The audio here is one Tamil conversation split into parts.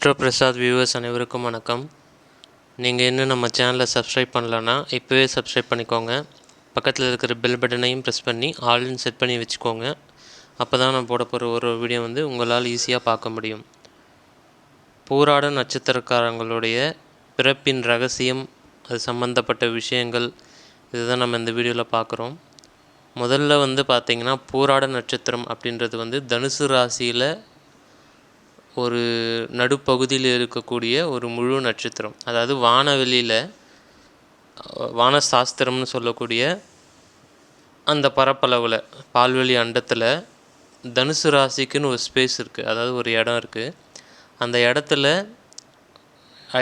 அஸ்ட்ரோ பிரசாத் வியூவர்ஸ் அனைவருக்கும் வணக்கம். நீங்கள் இன்னும் நம்ம சேனலை சப்ஸ்கிரைப் பண்ணலன்னா இப்போவே சப்ஸ்கிரைப் பண்ணிக்கோங்க. பக்கத்தில் இருக்கிற பெல் பட்டனையும் ப்ரெஸ் பண்ணி ஆல்னு செட் பண்ணி வச்சுக்கோங்க. அப்போ தான் நான் போட போகிற ஒரு வீடியோ வந்து உங்களால் ஈஸியாக பார்க்க முடியும். பூராட நட்சத்திரக்காரங்களுடைய பிறப்பின் ரகசியம் அது சம்மந்தப்பட்ட விஷயங்கள் இதுதான் நம்ம இந்த வீடியோவில் பார்க்குறோம். முதல்ல வந்து பார்த்திங்கன்னா பூராட நட்சத்திரம் அப்படின்றது வந்து தனுசு ராசியில் ஒரு நடுப்பகுதியில் இருக்கக்கூடிய ஒரு முழு நட்சத்திரம். அதாவது வானவெளியில் வானசாஸ்திரம்னு சொல்லக்கூடிய அந்த பரப்பளவில் பால்வெளி அண்டத்தில் தனுசு ராசிக்குன்னு ஒரு ஸ்பேஸ் இருக்குது அதாவது ஒரு இடம் இருக்குது அந்த இடத்துல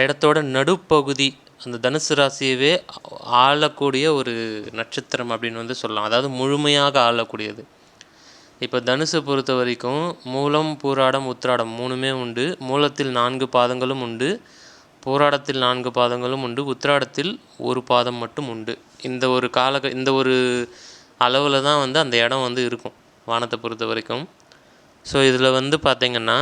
இடத்தோட நடுப்பகுதி அந்த தனுசு ராசியவே ஆளக்கூடிய ஒரு நட்சத்திரம் அப்படின்னு வந்து சொல்லலாம். அதாவது முழுமையாக ஆளக்கூடியது. இப்போ தனுசை பொறுத்த வரைக்கும் மூலம் பூராடம் உத்திராடம் மூணுமே உண்டு. மூலத்தில் நான்கு பாதங்களும் உண்டு. பூராடத்தில் நான்கு பாதங்களும் உண்டு. உத்திராடத்தில் ஒரு பாதம் மட்டும் உண்டு. இந்த ஒரு கால இந்த ஒரு அளவில் தான் வந்து அந்த இடம் வந்து இருக்கும் வானத்தை பொறுத்த வரைக்கும். ஸோ இதில் வந்து பார்த்திங்கன்னா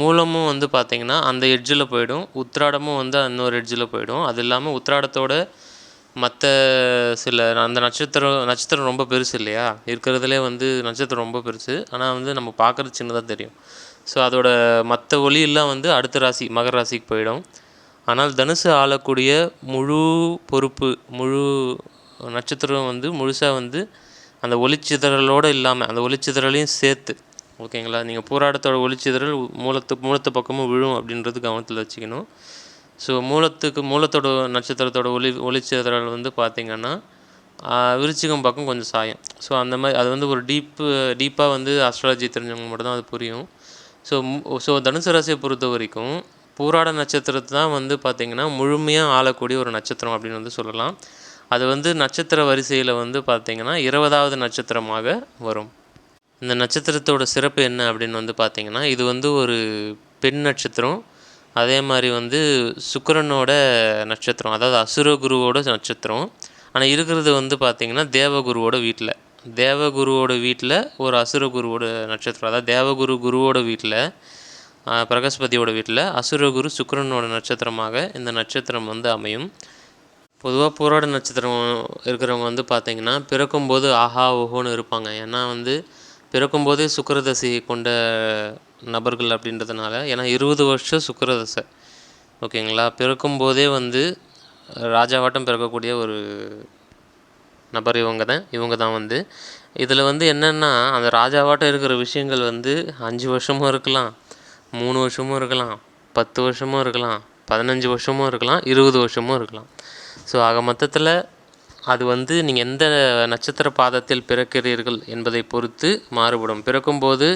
மூலமும் வந்து பார்த்திங்கன்னா அந்த எட்ஜில் போயிடும். உத்திராடமும் வந்து இன்னொரு எட்ஜில் போயிடும். அது இல்லாமல் உத்திராடத்தோட மற்ற சில அந்த நட்சத்திரம் நட்சத்திரம் ரொம்ப பெருசு இல்லையா? இருக்கிறதுலே வந்து நட்சத்திரம் ரொம்ப பெருசு. ஆனால் வந்து நம்ம பார்க்குறது சின்னதாக தெரியும். ஸோ அதோட மற்ற ஒளியெல்லாம் வந்து அடுத்த ராசி மகர ராசிக்கு போயிடும். ஆனால் தனுசு ஆளக்கூடிய முழு பொறுப்பு முழு நட்சத்திரம் வந்து முழுசாக வந்து அந்த ஒளிச்சிதறலோடு இல்லாமல் அந்த ஒளிச்சிதறலையும் சேர்த்து ஓகேங்களா? நீங்கள் போராட்டத்தோட ஒளிச்சிதறல் மூலத்து மூலத்து பக்கமும் விழும் அப்படின்றது கவனத்தில் வச்சுக்கணும். ஸோ மூலத்துக்கு மூலத்தோட நட்சத்திரத்தோட ஒளி ஒளிச்சிதறல் வந்து பார்த்திங்கன்னா விருச்சிகம் பக்கம் கொஞ்சம் சாயம். ஸோ அந்த மாதிரி அது வந்து ஒரு டீப்பு டீப்பாக வந்து அஸ்ட்ராலஜி தெரிஞ்சவங்க மட்டும் தான் அது புரியும். ஸோ ஸோ தனுசு ராசியை பொறுத்த வரைக்கும் பூராட நட்சத்திரத்தை தான் வந்து பார்த்திங்கன்னா முழுமையாக ஆளக்கூடிய ஒரு நட்சத்திரம் அப்படின்னு வந்து சொல்லலாம். அது வந்து நட்சத்திர வரிசையில் வந்து பார்த்திங்கன்னா இருபதாவது நட்சத்திரமாக வரும். இந்த நட்சத்திரத்தோட சிறப்பு என்ன அப்படின்னு வந்து பார்த்திங்கன்னா இது வந்து ஒரு பெண் நட்சத்திரம். அதே மாதிரி வந்து சுக்கரனோட நட்சத்திரம் அதாவது அசுரகுருவோட நட்சத்திரம். ஆனால் இருக்கிறது வந்து பார்த்திங்கன்னா தேவகுருவோட வீட்டில் தேவகுருவோட வீட்டில் ஒரு அசுரகுருவோட நட்சத்திரம். அதாவது தேவகுரு குருவோட வீட்டில் பிரகஸ்பதியோட வீட்டில் அசுரகுரு சுக்கரனோட நட்சத்திரமாக இந்த நட்சத்திரம் வந்து அமையும். பொதுவாக போராட நட்சத்திரம் இருக்கிறவங்க வந்து பார்த்திங்கன்னா பிறக்கும்போது ஆஹா ஓஹோன்னு இருப்பாங்க. ஏன்னா வந்து பிறக்கும்போதே சுக்கரதசை கொண்ட நபர்கள் அப்படின்றதுனால ஏன்னா இருபது வருஷம் சுக்கரதசை. ஓகேங்களா? பிறக்கும்போதே வந்து ராஜாவாட்டம் பிறக்கக்கூடிய ஒரு நபர் இவங்க தான். இவங்க தான் வந்து. இதில் வந்து என்னென்னா அந்த ராஜாவாட்டம் இருக்கிற விஷயங்கள் வந்து அஞ்சு வருஷமும் இருக்கலாம் மூணு வருஷமும் இருக்கலாம் பத்து வருஷமும் இருக்கலாம் பதினஞ்சு வருஷமும் இருக்கலாம் இருபது வருஷமும் இருக்கலாம். ஸோ ஆக மொத்தத்தில் அது வந்து நீங்கள் எந்த நட்சத்திர பாதத்தில் பிறக்கிறீர்கள் என்பதை பொறுத்து மாறுபடும். பிறக்கும்போது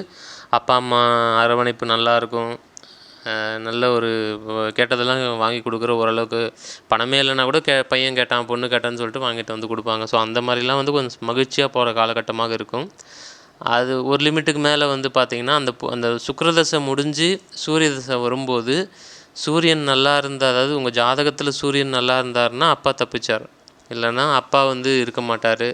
அப்பா அம்மா அரவணைப்பு நல்லா இருக்கும் நல்ல ஒரு கேட்டதெல்லாம் வாங்கி கொடுக்குற ஓரளவுக்கு பணமே இல்லைனா கூட கே பையன் கேட்டான் பொண்ணு கேட்டான்னு சொல்லிட்டு வாங்கிட்டு வந்து கொடுப்பாங்க. ஸோ அந்த மாதிரிலாம் வந்து கொஞ்சம் மகிழ்ச்சியாக போகிற காலகட்டமாக இருக்கும். அது ஒரு லிமிட்டுக்கு மேலே வந்து பார்த்திங்கன்னா அந்த அந்த சுக்கரதசை முடிஞ்சு சூரிய தசை வரும்போது சூரியன் நல்லா இருந்தால் அதாவது உங்கள் ஜாதகத்தில் சூரியன் நல்லா இருந்தாருன்னா அப்பா தப்பிச்சார். இல்லைன்னா அப்பா வந்து இருக்க மாட்டார்.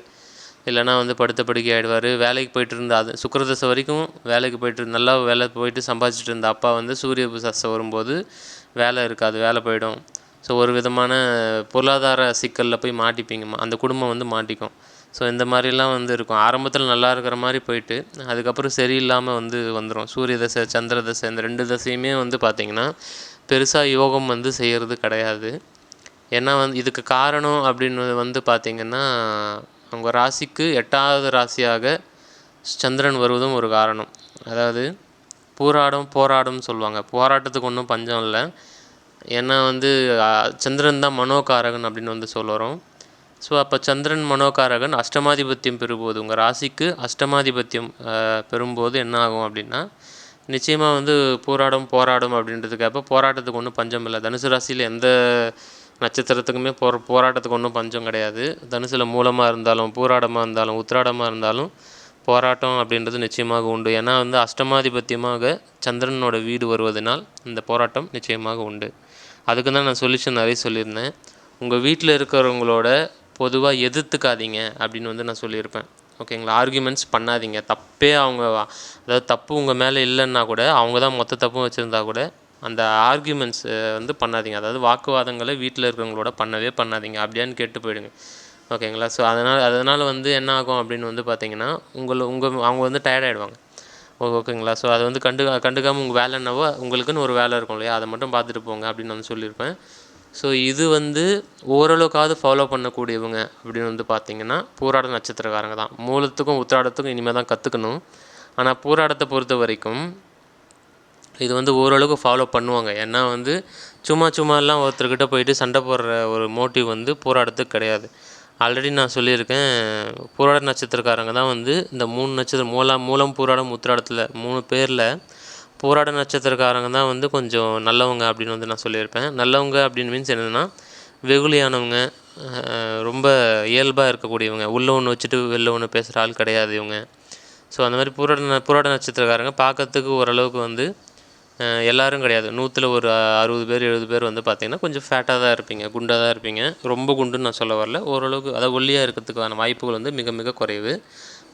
இல்லைன்னா வந்து படுத்த படுக்கை ஆகிடுவார் வேலைக்கு போயிட்டு இருந்த அது சுக்கரதசை வரைக்கும் வேலைக்கு போயிட்டு நல்லா வேலை போயிட்டு சம்பாதிச்சிட்டு இருந்த அப்பா வந்து சூரிய தசை வரும்போது வேலை இருக்காது வேலை போயிடும். ஸோ ஒரு விதமான பொருளாதார சிக்கலில் போய் மாட்டிப்பீங்க. அந்த குடும்பம் வந்து மாட்டிக்கும். ஸோ இந்த மாதிரிலாம் வந்து இருக்கும். ஆரம்பத்தில் நல்லா இருக்கிற மாதிரி போயிட்டு அதுக்கப்புறம் சரியில்லாமல் வந்து வந்துடும் சூரிய தசை சந்திர தசை இந்த ரெண்டு தசையுமே வந்து பார்த்திங்கன்னா பெருசாக யோகம் வந்து செய்கிறது கிடையாது. ஏன்னா வந்து இதுக்கு காரணம் அப்படின்னு வந்து பார்த்திங்கன்னா உங்கள் ராசிக்கு எட்டாவது ராசியாக சந்திரன் வருவதும் ஒரு காரணம். அதாவது பூராடும் போராடும்னு சொல்லுவாங்க. போராட்டத்துக்கு ஒன்றும் பஞ்சம் இல்லை. ஏன்னா வந்து சந்திரன் தான் மனோகாரகன் அப்படின்னு வந்து சொல்லுறோம். ஸோ அப்போ சந்திரன் மனோகாரகன் அஷ்டமாதிபத்தியம் பெறும்போது உங்கள் ராசிக்கு அஷ்டமாதிபத்தியம் பெறும்போது என்ன ஆகும் அப்படின்னா நிச்சயமாக வந்து போராடும் போராடும் அப்படின்றதுக்காக போராட்டத்துக்கு ஒன்றும் பஞ்சம் இல்லை. தனுசு ராசியில் எந்த நட்சத்திரத்துக்குமே போர் போராட்டத்துக்கு ஒன்றும் பஞ்சம் கிடையாது. தனுசில் மூலமாக இருந்தாலும் பூராடமாக இருந்தாலும் உத்திராடமாக இருந்தாலும் போராட்டம் அப்படின்றது நிச்சயமாக உண்டு. ஏன்னா வந்து அஷ்டமாதிபத்தியமாக சந்திரனோட வீடு வருவதனால் இந்த போராட்டம் நிச்சயமாக உண்டு. அதுக்கு தான் நான் சொல்யூஷன் நிறைய சொல்லியிருந்தேன். உங்கள் வீட்டில் இருக்கிறவங்களோட பொதுவாக எதிர்த்துக்காதீங்க அப்படின்னு வந்து நான் சொல்லியிருப்பேன். ஓகேங்களா? ஆர்கியூமெண்ட்ஸ் பண்ணாதீங்க. தப்பே அவங்க அதாவது தப்பு உங்கள் மேலே இல்லைன்னா கூட அவங்க தான் மொத்த தப்பும் வச்சுருந்தா கூட அந்த ஆர்கியூமெண்ட்ஸ் வந்து பண்ணாதீங்க. அதாவது வாக்குவாதங்களை வீட்டில் இருக்கிறவங்களோட பண்ணவே பண்ணாதீங்க. அப்படியான்னு கேட்டு போயிடுங்க. ஓகேங்களா? ஸோ அதனால் அதனால் வந்து என்ன ஆகும் அப்படின்னு வந்து பார்த்தீங்கன்னா உங்களை உங்கள் அவங்க வந்து டயர்ட் ஆகிடுவாங்க ஓ ஓகேங்களா? ஸோ அதை வந்து கண்டு கண்டுக்காமல் உங்கள் வேலை என்னவோ உங்களுக்குன்னு ஒரு வேலை இருக்கும் இல்லையா? அதை மட்டும் பார்த்துட்டு போங்க அப்படின்னு வந்து சொல்லியிருப்பேன். ஸோ இது வந்து ஓரளவுக்காவது ஃபாலோ பண்ணக்கூடியவங்க அப்படின்னு வந்து பார்த்தீங்கன்னா பூராட நட்சத்திரக்காரங்க தான். மூலத்துக்கும் உத்திராடத்துக்கும் இனிமேல் தான் கற்றுக்கணும் ஆனால் பூராடத்தை பொறுத்த வரைக்கும் இது வந்து ஓரளவுக்கு ஃபாலோ பண்ணுவாங்க. ஏன்னா வந்து சும்மா சும்மாலாம் ஒருத்தர்கிட்ட போயிட்டு சண்டை போடுற ஒரு மோட்டிவ் வந்து போராட்டத்துக்கு கிடையாது. ஆல்ரெடி நான் சொல்லியிருக்கேன் போராட நட்சத்திரக்காரங்க தான் வந்து இந்த மூணு நட்சத்திரம் மூலம் மூலம் போராடம் உத்திராடத்தில் மூணு பேரில் போராட நட்சத்திரக்காரங்க தான் வந்து கொஞ்சம் நல்லவங்க அப்படின்னு வந்து நான் சொல்லியிருப்பேன். நல்லவங்க அப்படின்னு மீன்ஸ் என்னென்னா வெகுளியானவங்க ரொம்ப இயல்பாக இருக்கக்கூடியவங்க. உள்ளே ஒன்று வச்சுட்டு வெளில ஒன்று பேசுகிற ஆள் கிடையாது இவங்க. ஸோ அந்த மாதிரி போராட போராட நட்சத்திரக்காரங்க பார்க்கறதுக்கு ஓரளவுக்கு வந்து எல்லோரும் கிடையாது. நூற்றில் ஒரு அறுபது பேர் எழுபது பேர் வந்து பார்த்திங்கன்னா கொஞ்சம் ஃபேட்டாக தான் இருப்பீங்க குண்டாக தான் இருப்பீங்க. ரொம்ப குண்டுன்னு நான் சொல்ல வரல. ஓரளவுக்கு அதாவது ஒல்லியாக இருக்கிறதுக்கான வாய்ப்புகள் வந்து மிக மிக குறைவு.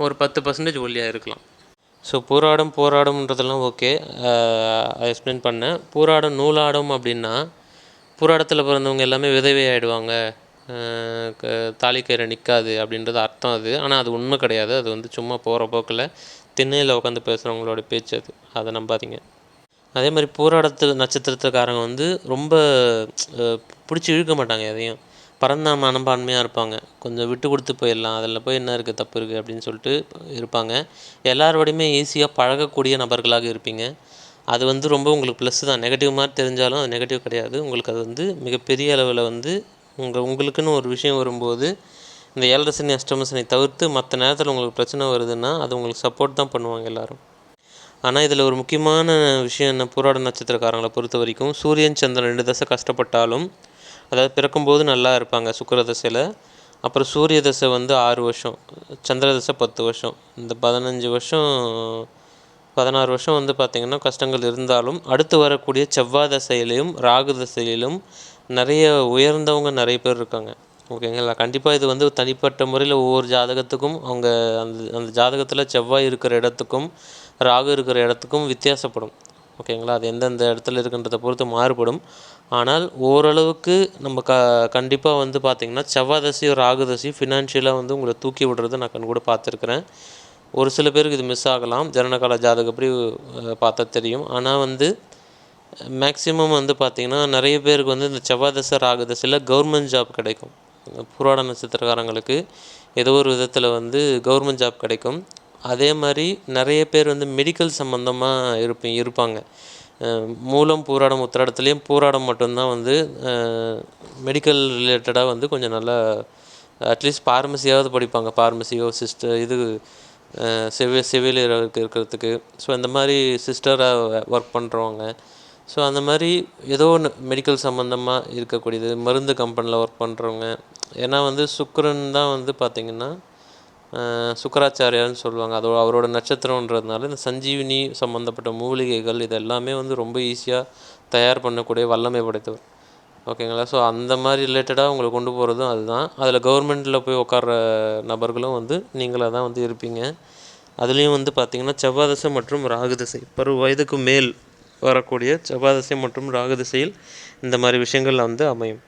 ஒரு பத்து பர்சன்டேஜ் ஒல்லியாக இருக்கலாம். ஸோ பூராடம் போராடம்ன்றதெல்லாம் ஓகே எக்ஸ்பிளைன் பண்ணேன். பூராடம் நூலாடம் அப்படின்னா பூராடத்தில் பிறந்தவங்க எல்லாமே விதவை ஆகிடுவாங்க தாலிக்கயிறை நிற்காது அப்படின்றது அர்த்தம் அது. ஆனால் அது உண்மை கிடையாது. அது வந்து சும்மா போகிற போக்கில் திண்ணையில் உட்காந்து பேசுகிறவங்களோட பேச்சு அது. அதை நம்பாதீங்க. அதே மாதிரி பூராடத்தில் நட்சத்திரத்துக்காரங்க வந்து ரொம்ப பிடிச்சி இழுக்க மாட்டாங்க எதையும். பரந்த மனப்பான்மையாக இருப்பாங்க. கொஞ்சம் விட்டு கொடுத்து போயிடலாம். அதில் போய் என்ன இருக்குது தப்பு இருக்குது அப்படின்னு சொல்லிட்டு இருப்பாங்க. எல்லாரோடையுமே ஈஸியாக பழகக்கூடிய நபர்களாக இருப்பீங்க. அது வந்து ரொம்ப உங்களுக்கு ப்ளஸ் தான். நெகட்டிவ் மாதிரி தெரிஞ்சாலும் அது நெகட்டிவ் கிடையாது. உங்களுக்கு அது வந்து மிகப்பெரிய அளவில் வந்து உங்கள் உங்களுக்குன்னு ஒரு விஷயம் வரும்போது இந்த ஏழரசனி அஷ்டமசனை தவிர்த்து மற்ற நேரத்தில் உங்களுக்கு பிரச்சனை வருதுன்னா அது உங்களுக்கு சப்போர்ட் தான் பண்ணுவாங்க எல்லோரும். ஆனால் இதில் ஒரு முக்கியமான விஷயம் என்ன? புராட நட்சத்திரக்காரங்களை பொறுத்த வரைக்கும் சூரியன் சந்திரன் ரெண்டு தசை கஷ்டப்பட்டாலும் அதாவது பிறக்கும்போது நல்லா இருப்பாங்க சுக்கிர தசையில். அப்புறம் சூரிய தசை வந்து ஆறு வருஷம் சந்திர தசை பத்து வருஷம். இந்த பதினஞ்சு வருஷம் பதினாறு வருஷம் வந்து பார்த்திங்கன்னா கஷ்டங்கள் இருந்தாலும் அடுத்து வரக்கூடிய செவ்வாய் தசையிலையும் ராகு தசையிலும் நிறைய உயர்ந்தவங்க நிறைய பேர் இருக்காங்க. ஓகேங்களா? கண்டிப்பாக இது வந்து தனிப்பட்ட முறையில் ஒவ்வொரு ஜாதகத்துக்கும் அவங்க அந்த அந்த ஜாதகத்தில் செவ்வாய் இருக்கிற இடத்துக்கும் ராகு இருக்கிற இடத்துக்கும் வித்தியாசப்படும். ஓகேங்களா? அது எந்தெந்த இடத்துல இருக்குன்றதை பொறுத்து மாறுபடும். ஆனால் ஓரளவுக்கு நம்ம க கண்டிப்பாக வந்து பார்த்திங்கன்னா செவ்வாதசி தசையும் ராகு ஃபினான்ஷியலாக வந்து உங்களை தூக்கி விடுறது நான் கண் கூட பார்த்துருக்குறேன். ஒரு சில பேருக்கு இது மிஸ் ஆகலாம். ஜனனகால ஜாதகப்படி பார்த்தா தெரியும். ஆனால் வந்து மேக்ஸிமம் வந்து பார்த்திங்கன்னா நிறைய பேருக்கு வந்து இந்த செவ்வாதசை ராகுதசியில் கவர்மெண்ட் ஜாப் கிடைக்கும். புராட நட்சத்திரக்காரங்களுக்கு ஏதோ ஒரு விதத்தில் வந்து கவர்மெண்ட் ஜாப் கிடைக்கும். அதே மாதிரி நிறைய பேர் வந்து மெடிக்கல் சம்மந்தமாக இருப்ப இருப்பாங்க. மூலம் பூராடம் உத்திராடத்துலேயும் பூராடம் மட்டும்தான் வந்து மெடிக்கல் ரிலேட்டடாக வந்து கொஞ்சம் நல்லா அட்லீஸ்ட் ஃபார்மசியாவது படிப்பாங்க. ஃபார்மசியோ சிஸ்டர் இது செவி சிவிலியருக்கு இருக்கிறதுக்கு. ஸோ இந்த மாதிரி சிஸ்டராக ஒர்க் பண்ணுறவங்க ஸோ அந்த மாதிரி ஏதோ ஒன்று மெடிக்கல் சம்மந்தமாக இருக்கக்கூடியது. மருந்து கம்பெனியில் ஒர்க் பண்ணுறவங்க ஏன்னா வந்து சுக்கரன் தான் வந்து பார்த்திங்கன்னா சுக்கராச்சாரியார்னு சொல்லுவாங்க. அதோ அவரோட நட்சத்திரன்றதுனால இந்த சஞ்சீவினி சம்மந்தப்பட்ட மூலிகைகள் இது எல்லாமே வந்து ரொம்ப ஈஸியாக தயார் பண்ணக்கூடிய வல்லமை படைத்தவர். ஓகேங்களா? ஸோ அந்த மாதிரி ரிலேட்டடாக உங்களை கொண்டு போகிறதும் அதுதான். அதில் கவர்மெண்ட்டில் போய் உட்கார்ற நபர்களும் வந்து நீங்களாக தான் வந்து இருப்பீங்க. அதுலேயும் வந்து பார்த்திங்கன்னா செவ்வாதசை மற்றும் ராகுதசை. பருவ வயதுக்கு மேல் வரக்கூடிய செவ்வாதசை மற்றும் ராகுதிசையில் இந்த மாதிரி விஷயங்கள் வந்து அமையும்.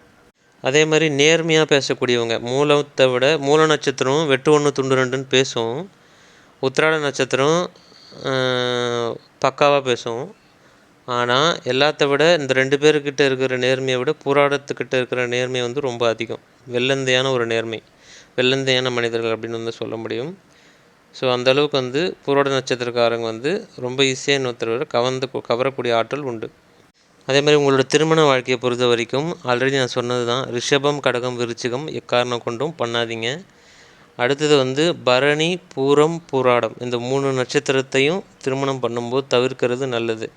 அதே மாதிரி நேர்மையாக பேசக்கூடியவங்க மூலத்தை விட மூல நட்சத்திரம் வெட்டு ஒன்று துண்டு ரெண்டுன்னு பேசும். உத்திராட நட்சத்திரம் பக்காவாக பேசும். ஆனால் எல்லாத்த விட இந்த ரெண்டு பேர்கிட்ட இருக்கிற நேர்மையை விட புராடத்துக்கிட்ட இருக்கிற நேர்மை வந்து ரொம்ப அதிகம். வெள்ளந்தையான ஒரு நேர்மை. வெள்ளந்தையான மனிதர்கள் அப்படின்னு வந்து சொல்ல முடியும். ஸோ அந்த அளவுக்கு வந்து புராட நட்சத்திரக்காரங்க வந்து ரொம்ப ஈஸியாக இன்னொருத்தர் கவர்ந்து கவரக்கூடிய ஆற்றல் உண்டு. அதே மாதிரி உங்களோட திருமண வாழ்க்கையை பொறுத்த வரைக்கும் ஆல்ரெடி நான் சொன்னது தான் ரிஷபம் கடகம் விருச்சிகம் எக்காரணம் கொண்டும் பண்ணாதீங்க. அடுத்தது வந்து பரணி பூரம் பூராடம். இந்த மூணு நட்சத்திரத்தையும் திருமணம் பண்ணும்போது தவிர்க்கிறது நல்லது.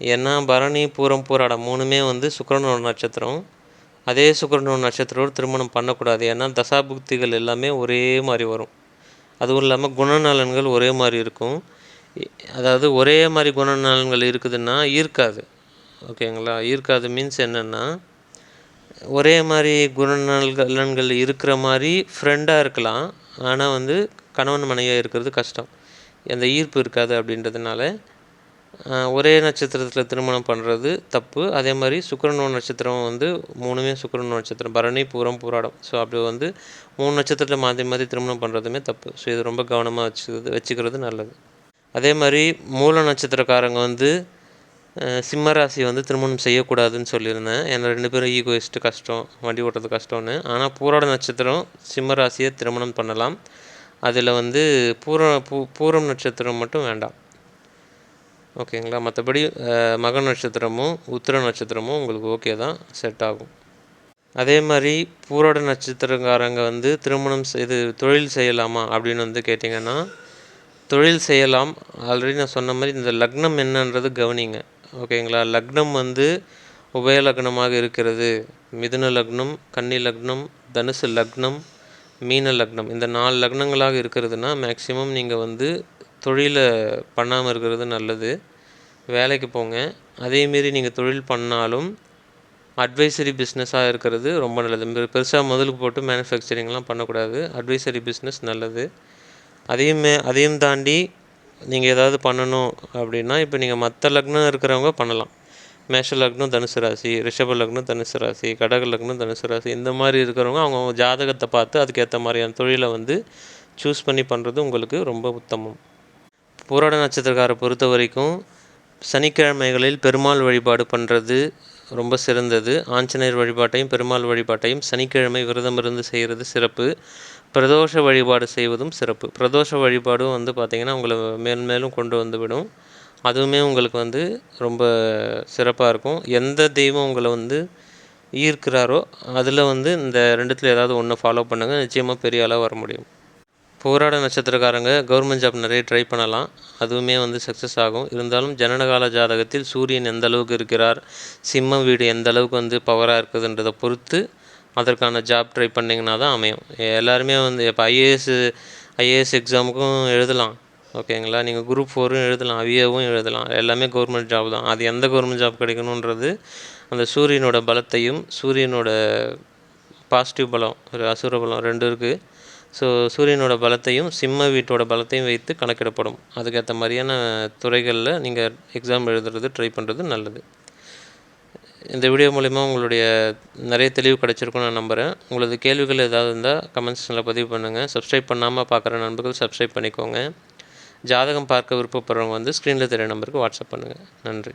ஏன்னா பரணி பூரம் பூராடம் மூணுமே வந்து சுக்கரனோட நட்சத்திரம். அதே சுக்கரனோட நட்சத்திரம் திருமணம் பண்ணக்கூடாது. ஏன்னா தசாபுக்திகள் எல்லாமே ஒரே மாதிரி வரும். அதுவும் இல்லாமல் குணநலன்கள் ஒரே மாதிரி இருக்கும். அதாவது ஒரே மாதிரி குணநலன்கள் இருக்குதுன்னா ஈர்க்காது. ஓகேங்களா? ஈர்க்காது மீன்ஸ் என்னென்னா ஒரே மாதிரி குணநலன்கள் இருக்கிற மாதிரி ஃப்ரெண்டாக இருக்கலாம். ஆனால் வந்து கணவன் மனைவியாக இருக்கிறது கஷ்டம். அந்த ஈர்ப்பு இருக்காது அப்படின்றதுனால ஒரே நட்சத்திரத்தில் திருமணம் பண்ணுறது தப்பு. அதே மாதிரி சுக்கரனோ நட்சத்திரம் வந்து மூணுமே சுக்கரனோ நட்சத்திரம். பரணி பூரம் பூராடம். ஸோ அப்படி வந்து மூணு நட்சத்திரத்தில் மாற்றி மாற்றி திருமணம் பண்ணுறதுமே தப்பு. ஸோ இது ரொம்ப கவனமாக வச்சுக்கிறது வச்சுக்கிறது நல்லது. அதே மாதிரி மூல நட்சத்திரக்காரங்க வந்து சிம்ம ராசி வந்து திருமணம் செய்யக்கூடாதுன்னு சொல்லியிருந்தேன். ஏன்னா ரெண்டு பேரும் ஈகோயிஸ்ட்டு கஷ்டம் வண்டி ஓட்டுறது கஷ்டம்னு. ஆனால் பூராட நட்சத்திரம் சிம்ம ராசியை திருமணம் பண்ணலாம். அதில் வந்து பூர பூ பூரம் நட்சத்திரம் மட்டும் வேண்டாம். ஓகேங்களா? மற்றபடி மக நட்சத்திரமும் உத்திர நட்சத்திரமும் உங்களுக்கு ஓகே தான். செட் ஆகும். அதே மாதிரி பூரோட நட்சத்திரக்காரங்க வந்து திருமணம் செய்து தொழில் செய்யலாமா அப்படின்னு வந்து கேட்டிங்கன்னா தொழில் செய்யலாம். ஆல்ரெடி நான் சொன்ன மாதிரி இந்த லக்னம் என்னன்றது கவனிங்க. ஓகேங்களா? லக்னம் வந்து உபய லக்னமாக இருக்கிறது. மிதுன லக்னம் கன்னி லக்னம் தனுசு லக்னம் மீன லக்னம். இந்த நாலு லக்னங்களாக இருக்கிறதுனா மேக்ஸிமம் நீங்கள் வந்து தொழிலை பண்ணாமல் இருக்கிறது நல்லது. வேலைக்கு போங்க. அதேமாரி நீங்கள் தொழில் பண்ணாலும் அட்வைசரி பிஸ்னஸாக இருக்கிறது ரொம்ப நல்லது. பெருசாக முதலுக்கு போட்டு மேனுஃபேக்சரிங்லாம் பண்ணக்கூடாது. அட்வைசரி பிஸ்னஸ் நல்லது. அதையும் அதையும் தாண்டி நீங்கள் ஏதாவது பண்ணணும் அப்படின்னா இப்போ நீங்கள் மற்ற லக்னம் இருக்கிறவங்க பண்ணலாம். மேஷ லக்னம் தனுசு ராசி ரிஷப லக்னம் தனுசு ராசி கடக லக்னம் தனுசு ராசி இந்த மாதிரி இருக்கிறவங்க அவங்க ஜாதகத்தை பார்த்து அதுக்கேற்ற மாதிரியான தொழிலை வந்து சூஸ் பண்ணி பண்ணுறது உங்களுக்கு ரொம்ப உத்தமம். பூராட நட்சத்திரக்காரை பொறுத்த வரைக்கும் சனிக்கிழமைகளில் பெருமாள் வழிபாடு பண்ணுறது ரொம்ப சிறந்தது. ஆஞ்சநேயர் வழிபாட்டையும் பெருமாள் வழிபாட்டையும் சனிக்கிழமை விரதம் இருந்து செய்கிறது சிறப்பு. பிரதோஷ வழிபாடு செய்வதும் சிறப்பு. பிரதோஷ வழிபாடும் வந்து பார்த்திங்கன்னா உங்களை மேல் மேலும் கொண்டு வந்து விடும். அதுவுமே உங்களுக்கு வந்து ரொம்ப சிறப்பாக இருக்கும். எந்த தெய்வம் உங்களை வந்து ஈர்க்கிறாரோ அதில் வந்து இந்த ரெண்டுத்தில் ஏதாவது ஒன்று ஃபாலோ பண்ணுங்கள் நிச்சயமாக பெரிய அளவு வர முடியும். போராட நட்சத்திரக்காரங்க கவர்மெண்ட் ஜாப் நிறைய ட்ரை பண்ணலாம். அதுவுமே வந்து சக்ஸஸ் ஆகும். இருந்தாலும் ஜனனகால ஜாதகத்தில் சூரியன் எந்த அளவுக்கு இருக்கிறார் சிம்ம வீடு எந்த அளவுக்கு வந்து பவராக இருக்குதுன்றதை பொறுத்து அதற்கான ஜாப் ட்ரை பண்ணிங்கன்னா தான் அமையும். எல்லாருமே வந்து இப்போ ஐஏஎஸ் ஐஏஎஸ் எக்ஸாமுக்கும் எழுதலாம். ஓகேங்களா நீங்கள் குரூப் ஃபோரும் எழுதலாம். அவியவும் எழுதலாம். எல்லாமே கவர்மெண்ட் ஜாப் தான். அது எந்த கவர்மெண்ட் ஜாப் கிடைக்கணுன்றது அந்த சூரியனோட பலத்தையும் சூரியனோட பாசிட்டிவ் பலம் ஒரு அசுர பலம் ரெண்டும் இருக்குது ஸோ சூரியனோட பலத்தையும் சிம்ம வீட்டோட பலத்தையும் வைத்து கணக்கிடப்படும். அதுக்கேற்ற மாதிரியான துறைகளில் நீங்கள் எக்ஸாம் எழுதுறது ட்ரை பண்ணுறது நல்லது. இந்த வீடியோ மூலிமா உங்களுடைய நிறைய தெளிவு கிடைச்சிருக்கும்னு நான் நம்புகிறேன் உங்களது கேள்விகள் ஏதாவது இருந்தால் கமெண்ட்ஸில் பதிவு பண்ணுங்கள் சப்ஸ்கிரைப் பண்ணாமல் பார்க்குற நண்பர்கள் சப்ஸ்கிரைப் பண்ணிக்கோங்க. ஜாதகம் பார்க்க விருப்பப்படுறவங்க வந்து ஸ்க்ரீனில் தெரிய நம்பருக்கு வாட்ஸ்அப் பண்ணுங்கள் நன்றி.